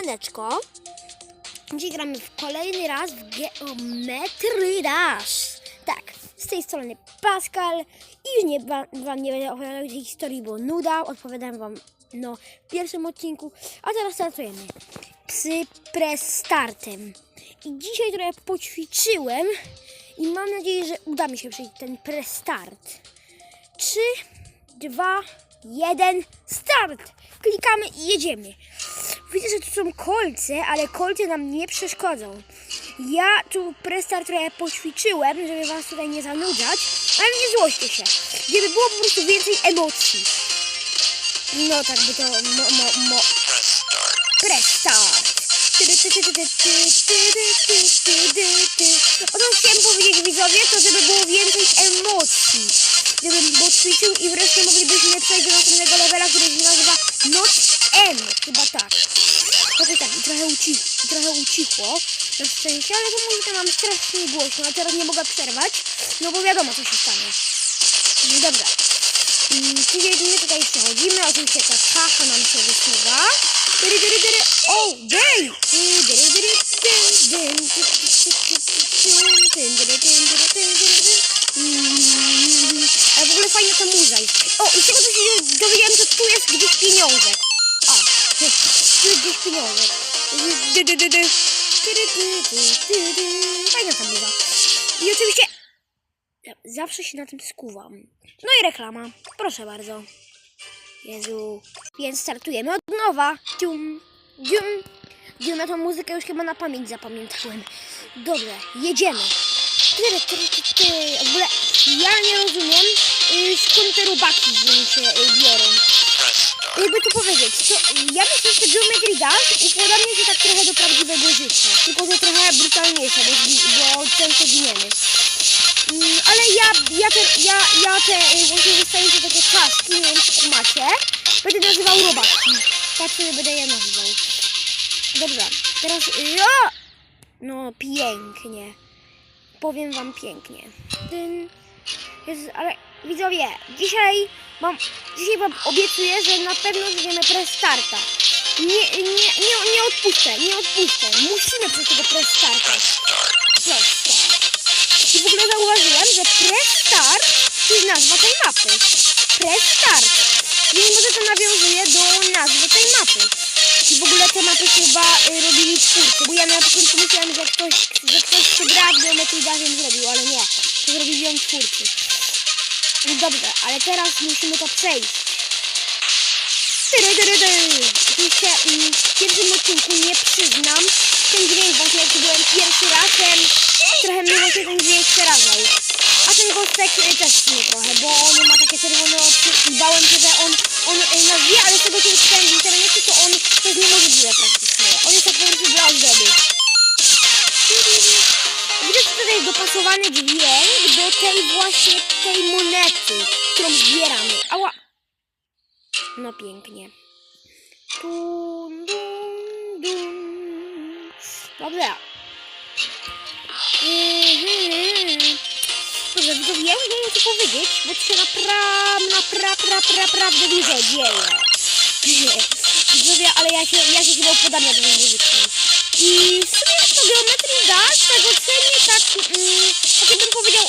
Siemaneczko. Dzisiaj gramy w kolejny raz w Geometry Dash. Tak, z tej strony Pascal i już nie, wam, nie będę opowiadał tej historii, bo nuda. Odpowiadam wam no, w pierwszym odcinku, a teraz startujemy. Psy prestartem. I dzisiaj trochę poćwiczyłem i mam nadzieję, że uda mi się przejść ten prestart. 3, 2, 1, start! Klikamy i jedziemy. Widzę, że tu są kolce, ale kolce nam nie przeszkodzą. Ja tu prestart trochę poćwiczyłem, żeby was tutaj nie zanudzać, ale nie złoście się. Gdyby było po prostu więcej emocji. No tak by to mo, mo, mo. Prestart. O to chciałem powiedzieć widzowie, to żeby było więcej emocji. Żebym poćwiczył i wreszcie moglibyśmy przejść do następnego levela, który się nazywa Noc M. Chyba tak. Trochę tak, trochę, ucichło, i trochę ucichło. Na szczęście, ale to muzykę mam strasznie głośno, a teraz nie mogę przerwać, no bo wiadomo co się stanie. No dobra. Mm, Czyli my tutaj przechodzimy, oczywiście ta kacha nam się wysuwa. Dyry, dyry, dyry. O, dej! Dyry, dyry, dyry, dyn, dyn, dyn, dyn, dyn, dyn. Mm, Ale w ogóle fajna ta muza jest. O, i z tego co się dowiedziałem, że tu jest gdzieś pieniążek. Dy. Fajna ta muza. I oczywiście zawsze się na tym skuwam. No i reklama. Proszę bardzo. Jezu. Więc startujemy od nowa. Dzium, dzium. Dzium, ja tą muzykę już chyba na pamięć zapamiętałem. Dobrze, jedziemy. Tyry, tyry, tyry, tyry. W ogóle ja nie rozumiem, y, skąd te robaki z nimi się y, biorą. Jakby to powiedzieć, to ja myślę, że Geometry Dash upodabnia się tak trochę do prawdziwego życia. Tylko, że trochę brutalniejsze, bo, bo często giniemy. Mm, ale ja, ja te, ja, ja te y, właśnie wystające takie czaszki, nie wiem czy macie, będę nazywał robaki. Tak sobie będę je nazywał. Dobra, teraz... o! No, pięknie. Powiem wam pięknie. Dyn. Jezu, ale widzowie, dzisiaj mam, dzisiaj wam obiecuję, że na pewno zrobimy prestarta. Nie, nie, nie, nie odpuszczę, nie odpuszczę. Musimy przez tego prestarta. Prestart. I w ogóle zauważyłem, że Prestart to jest nazwa tej mapy. Prestart. I może to nawiązuje do nazwy tej mapy. I w ogóle te mapy chyba y, robili twórcy, bo ja na początku myślałem, że ktoś, że ktoś kto gra w Geometry Dashem zrobił, ale nie. To zrobili ją twórcy. No dobrze, ale teraz musimy to przejść. Oczywiście mm, w pierwszym odcinku nie przyznam, ten dźwięk właśnie jak byłem pierwszy raz, ten, trochę mnie właśnie ten dźwięk przerażał. A ten gostek y, też mnie trochę, bo on ma właśnie tej monety, którą zbieramy. Ała! No pięknie. Dum, dum, dum. Dobrze. Mhm. Dobrze, widzowie, ja nie wiem co powiedzieć, bo tu się napra, napra, pra, pra, naprawdę dużo dzieje. Widzowie, ale ja się, ja się chyba upodabniam do tej muzyki. I w sumie to Geometry Dash tak mm, tak jakbym powiedział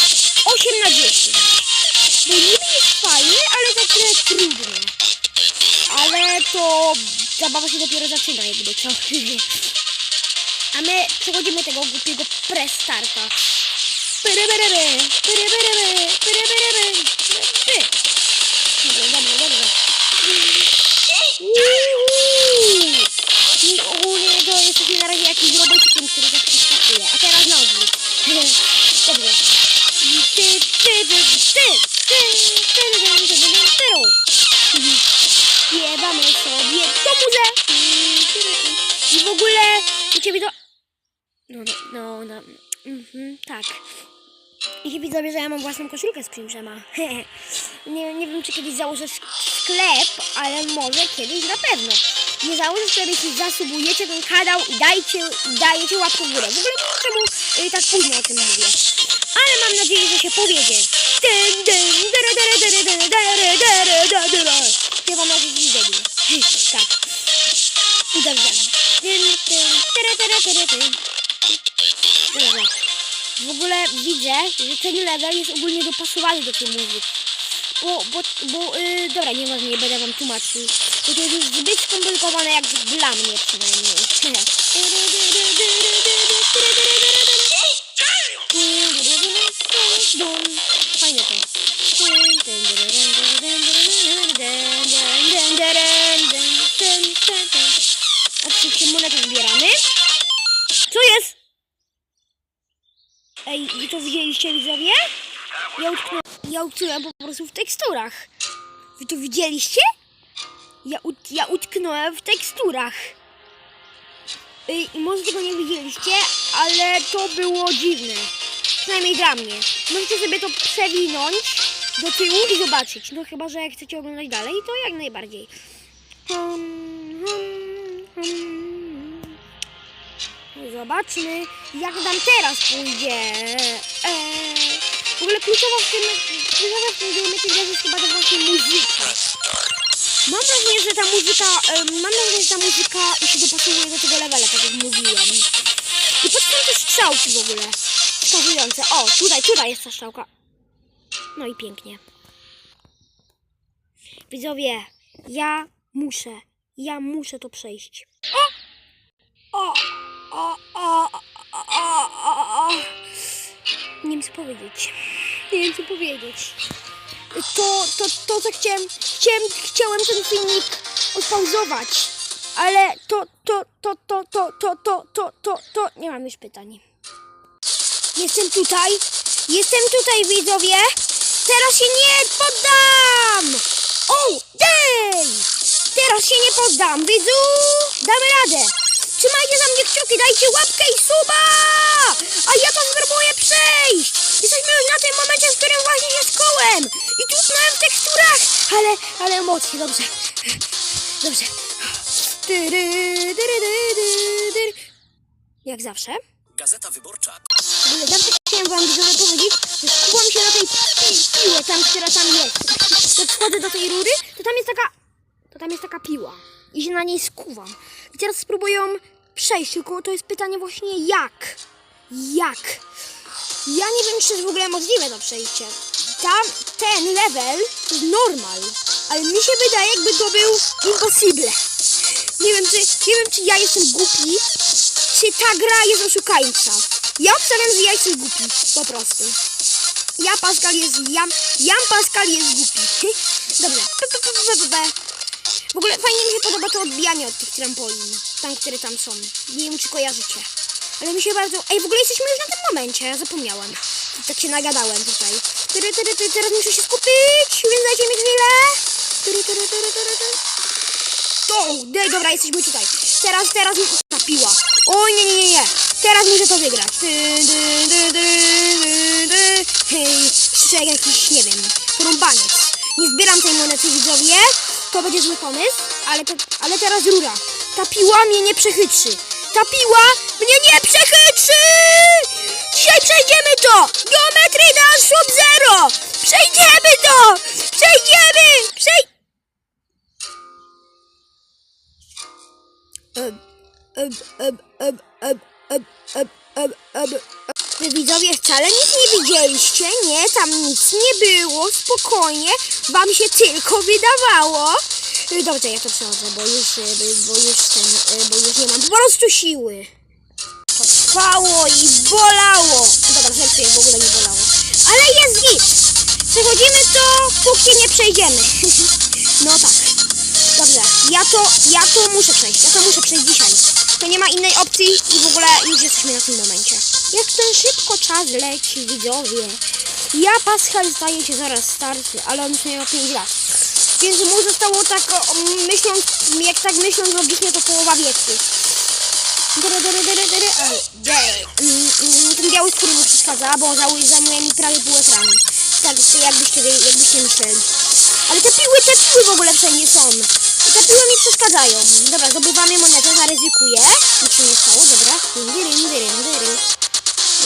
8 na 10. Bo niby jest fajny, ale tak trochę trudny. Ale to zabawa się dopiero zaczyna jakby co. A my przechodzimy tego głupiego prestarta. Pyrybyryby, pyrybyryby, pyrybyryby, py. No, no, no. no mhm, tak. I widzowie, że ja mam własną koszulkę z Crimsema. nie, nie wiem, czy kiedyś założę sklep, ale może kiedyś na pewno. Nie założę sklepu, jeśli zasubujecie ten kanał i dajcie, i dajecie łapkę w górę. W ogóle nie czemu y, tak późno o tym mówię. Ale mam nadzieję, że się powiedzie. Nie mam nawet nie Tak. I dobrze ogóle widzę, że ten level jest ogólnie dopasowany do tej muzyki. Bo, bo, bo yy, dobra, nieważne, nie będę wam tłumaczył. Bo to jest zbyt skomplikowane jak dla mnie przynajmniej. widzieliście widzowie? Ja utknąłem, ja utknąłem po prostu w teksturach. Wy to widzieliście? Ja, ut, ja utknąłem w teksturach. Ej, I może tego nie widzieliście, ale to było dziwne. Przynajmniej dla mnie. Możecie sobie to przewinąć do tyłu i zobaczyć. No chyba, że chcecie oglądać dalej, to jak najbardziej. Hum, hum, hum. Zobaczmy, jak nam teraz pójdzie. W ogóle kluczowa w tym, kluczowa w tym geometrii jest chyba to właśnie muzyka. Mam wrażenie, że ta muzyka, mam wrażenie, że ta muzyka się dopasowuje do tego levela, tak jak mówiłem. I patrzcie na te strzałki w ogóle. Wskazujące. O, tutaj, tutaj jest ta strzałka. No i pięknie. Widzowie, ja muszę, ja muszę to przejść. O, o, o, o. Nie wiem co powiedzieć. Nie wiem co powiedzieć. To, to, to co chciałem, chciałem, chciałem ten filmik odpauzować, ale to, to, to, to, to, to, to, to, to, to, nie mam już pytań. Jestem tutaj, jestem tutaj widzowie, teraz się nie poddam! O, dej! Teraz się nie poddam, widzu! Damy radę! Trzymajcie za mnie kciuki, dajcie łapkę i suba! A ja to spróbuję przejść! Jesteśmy już na tym momencie, w którym właśnie się skołem! I tupnąłem w teksturach! Ale, ale emocje, dobrze. Dobrze. Tyry, tyry, tyry, tyry. Jak zawsze. Gazeta Wyborcza. W ogóle zawsze chciałem wam widzowie powiedzieć, że skułam się na tej pi- piłę tam, która tam jest. Jak wchodzę do tej rury, to tam jest taka, to tam jest taka piła. I się na niej skuwam. I teraz spróbuję przejść, tylko to jest pytanie właśnie jak? Jak? Ja nie wiem, czy jest w ogóle możliwe to przejście. Tam, ten level to jest normal, ale mi się wydaje, jakby to był impossible. Nie wiem, czy, nie wiem, czy ja jestem głupi, czy ta gra jest oszukańcza. Ja obstawiam, że ja jestem głupi, po prostu. Ja Pascal jest, Jan, Jan Pascal jest głupi. Dobrze. W ogóle fajnie mi się podoba to odbijanie od tych trampolin, tam, które tam są. Nie wiem, czy kojarzycie. Ale mi się bardzo... Ej, w ogóle jesteśmy już na tym momencie, ja zapomniałem. Tak się nagadałem tutaj. Tyry, tyry, tyry, teraz muszę się skupić, więc dajcie mi chwilę. Tyry, tyry, tyry, tyry, tyry. To, dobra, jesteśmy tutaj. Teraz, teraz ta piła. Oj, nie, nie, nie, nie. Teraz muszę to wygrać. Dy, dy, dy. Hej, jak jakiś, nie wiem, porąbaniec. Nie zbieram tej monety, widzowie. To będzie zły pomysł, ale, ale teraz rura. Ta piła mnie nie przechytrzy. Ta piła mnie nie przechytrzy! Dzisiaj przejdziemy to! Geometry dash sub zero! Przejdziemy to! Przejdziemy! Przej... Em, em, em, em, em, em, em, em, em. Wy widzowie wcale nic nie widzieliście, nie, tam nic nie było, spokojnie, wam się tylko wydawało. Y, Dobrze, ja to przechodzę, bo już, y, bo już ten, y, bo już nie mam po prostu siły. Trwało i bolało. Dobra, żartuję, w ogóle nie bolało. Ale jest git. Przechodzimy to, póki nie przejdziemy. no tak. Dobrze, ja to, ja to muszę przejść, ja to muszę przejść dzisiaj. To nie ma innej opcji i w ogóle już jesteśmy na tym momencie. Jak ten szybko czas leci, widzowie. Ja Pascal zdaje się zaraz starszy, ale on już miał 5 lat. Więc mu zostało tak, myśląc, jak tak myśląc logicznie, to połowa wieku. Mm, mm, Ten biały skóry mu przeszkadza, bo zajmuje mi prawie pół ekranu. Tak, jakbyście, jakbyście myśleli. Ale te piły, te piły w ogóle wszędzie są. I te piły mi przeszkadzają. Dobra, zdobywamy monetę, zaryzykuję. Nic się nie stało, dobra. Dyry, dyry, dyry.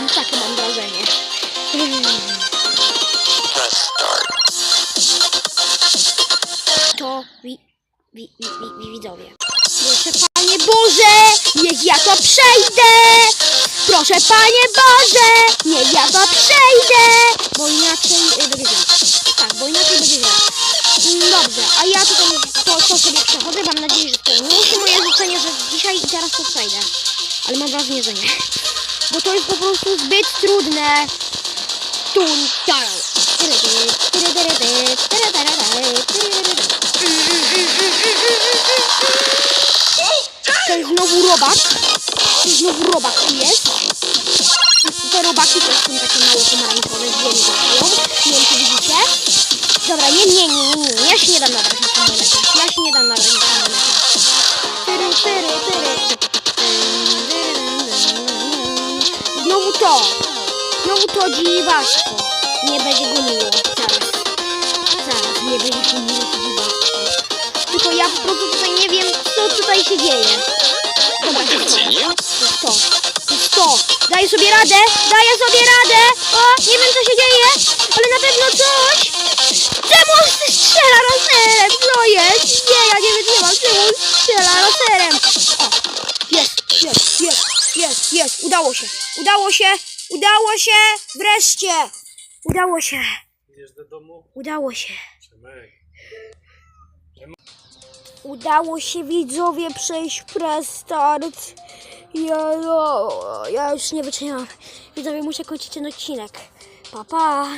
Tak, takie mam wrażenie. To wi, wi, wi, wi, wi, widzowie. Proszę Panie Boże, niech ja to przejdę! Proszę Panie Boże, niech ja to przejdę! Bo inaczej y, będzie źle. Tak, bo inaczej będzie źle. Mm, Dobrze, a ja tutaj to, to sobie przechodzę. Mam nadzieję, że spełniło się moje życzenie, że dzisiaj i teraz to przejdę. Ale mam wrażenie, że nie. Bo to jest po prostu zbyt trudne. Tun. To jest znowu robak. To jest znowu robak tu jest. Te robaki też są takie mało pomarańczowe, z ziemi dostają. Nie wiem, czy widzicie. Dobra, nie, nie, nie, nie, nie. Ja się nie dam na monetę. Ja się nie dam na tą Znowu to. Dziwactwo. Nie będzie goniło. Zaraz. Zaraz, nie będzie goniło to dziwactwo. Tylko ja po prostu tutaj nie wiem, co tutaj się dzieje. Dobra, to jest to. To jest to. To jest to. Daję sobie radę. Daję sobie radę. O, nie wiem, co się dzieje, ale na pewno coś. Czemu on strzela laserem? Co jest? Nie, ja nie wytrzymam. Czemu on strzela laserem? O, jest, jest, jest, jest. Udało się. Udało się. Udało się. Wreszcie. Udało się. Idziesz do domu? Udało się. Przemek. Udało się widzowie przejść prestart. Ja, ja już nie wytrzymam. Widzowie, muszę kończyć ten odcinek. Pa, pa.